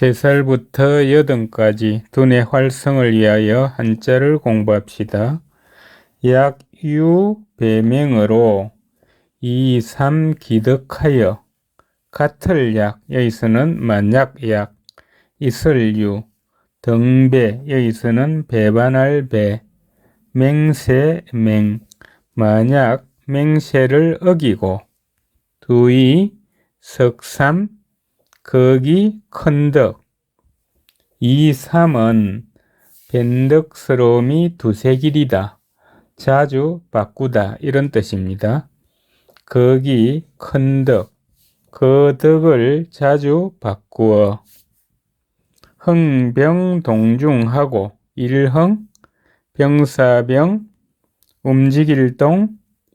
세살부터 여든까지 두뇌 활성을 위하여 한자를 공부합시다. 약 유 배명으로 2, 3 기득하여 같을 약 여기서는 만약약 이설유 등배 여기서는 배반할 배 맹세 맹 만약 맹세를 어기고 두이 석삼 거기 큰덕. 이 삼은 변덕스러움이 두세 길이다. 자주 바꾸다. 이런 뜻입니다. 거기 큰덕. 그 덕을 자주 바꾸어. 흥병동중하고 일흥 병사병 움직일동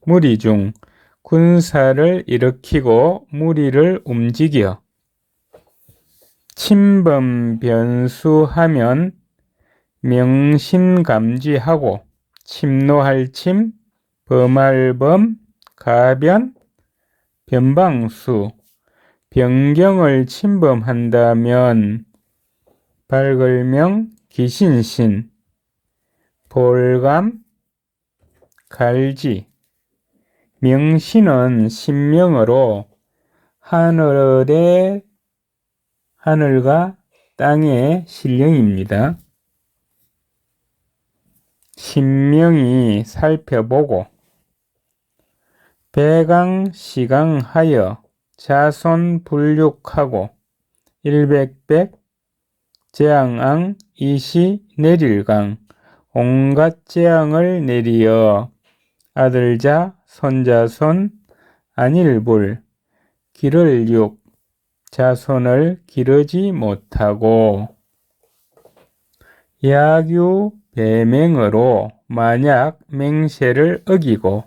무리중 군사를 일으키고 무리를 움직여 침범 변수하면 명심감지하고 침노할 침, 범할 범, 가변, 변방수, 변경을 침범한다면 발걸명, 기신신, 볼감, 갈지, 명신은 신명으로 하늘의 하늘과 땅의 신령입니다. 신명이 살펴보고 배강 시강하여 자손 불육하고 일백백 재앙앙 이시 내릴강 온갖 재앙을 내리어 아들자 손자손 안일불 길을 육 자손을 기르지 못하고 야규 배맹으로 만약 맹세를 어기고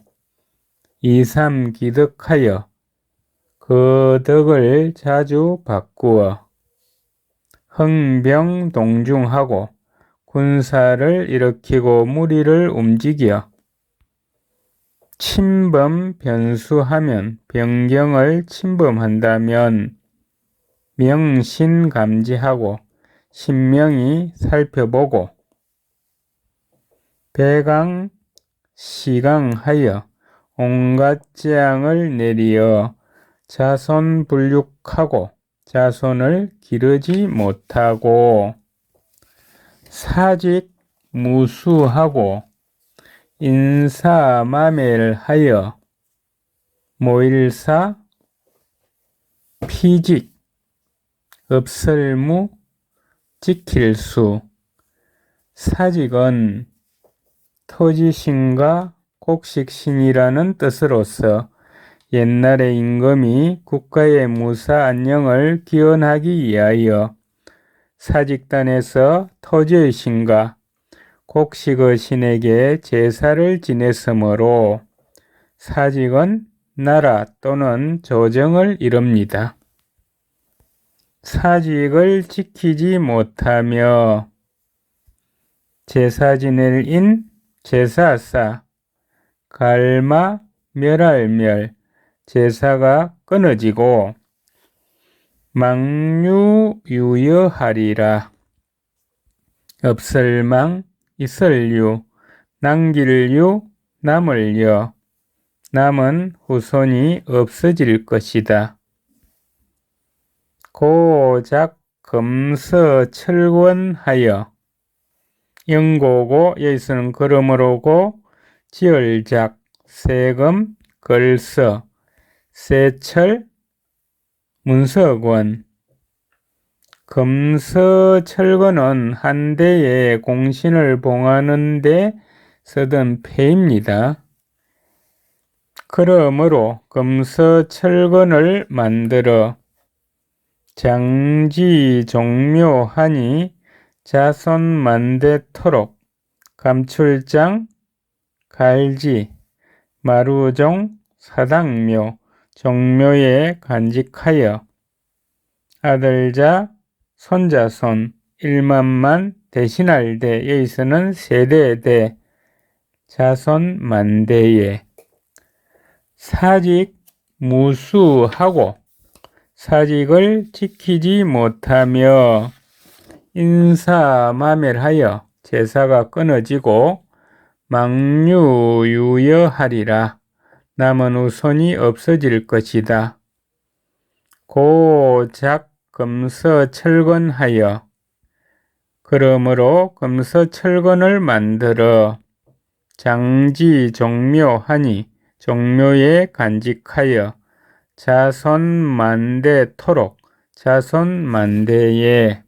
이삼 기득하여 그 덕을 자주 바꾸어 흥병동중하고 군사를 일으키고 무리를 움직여 침범 변수하면 변경을 침범한다면 명신 감지하고 신명이 살펴보고 배강 시강하여 온갖 재앙을 내리어 자손 불육하고 자손을 기르지 못하고 사직 무수하고 인사마멜하여 모일사 피직 읍설무 지킬수 사직은 토지신과 곡식신이라는 뜻으로서 옛날의 임금이 국가의 무사 안녕을 기원하기 위하여 사직단에서 토지의 신과 곡식의 신에게 제사를 지냈으므로 사직은 나라 또는 조정을 이룹니다. 사직을 지키지 못하며 제사 지낼 인 제사사 갈마 멸할멸 제사가 끊어지고 망유유여하리라 없을망 있을유 남길유 남을여 남은 후손이 없어질 것이다. 고작 금서 철권하여 영고고 여기서는 걸음으로고 지얼작 세금 걸서 세철 문서권 금서철권은 한 대의 공신을 봉하는 데 쓰던 패입니다. 그러므로 금서철권을 만들어 장지 종묘하니 자손 만대토록 감출장 갈지 마루종 사당묘 종묘에 간직하여 아들자 손자손 일만만 대신할 때 여기서는 세대대 자손 만대에. 사직 무수하고 사직을 지키지 못하며 인사마멸하여 제사가 끊어지고 망류유여하리라. 남은 후손이 없어질 것이다. 고작 금서 철건하여 그러므로 금서 철건을 만들어 장지 종묘하니 종묘에 간직하여 자손 만대 토록. 자손 만대에